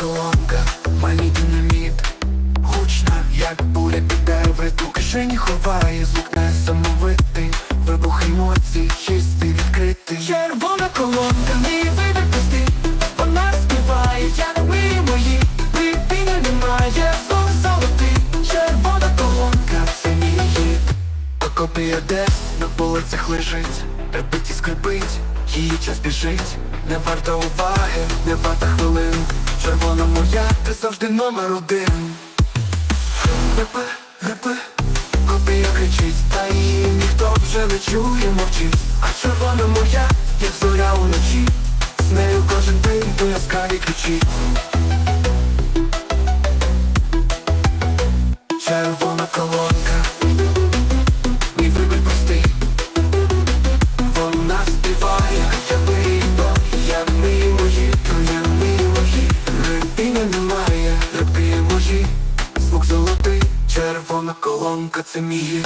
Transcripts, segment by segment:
колонка, малій динаміт Гучна, як буря піде в риту Кишені ховає звук несамовитий Вибух емоцій, чистий, відкритий Червона колонка, мій вибір пусти Вона співає, як ми мої Припіна немає, звук золотий Червона колонка, це мій гід А копія десь на полицях лежить Репить і скрипить, її час біжить не варта уваги, не варта хвилин. Червона моя, ти завжди номер один. Репи, репи, копія кричить, та її ніхто вже не чує, мовчить. А червона моя, як зоря уночі, з нею кожен день до яскраві кричить. Червона червона колонка, це мій.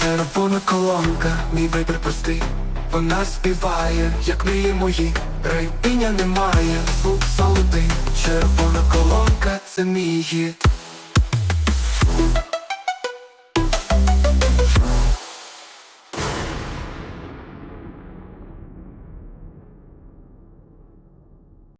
Червона колонка, мій вибір простий. Вона співає, як мрії мої, райпіння немає, звук солодий, червона колонка, це мій гід.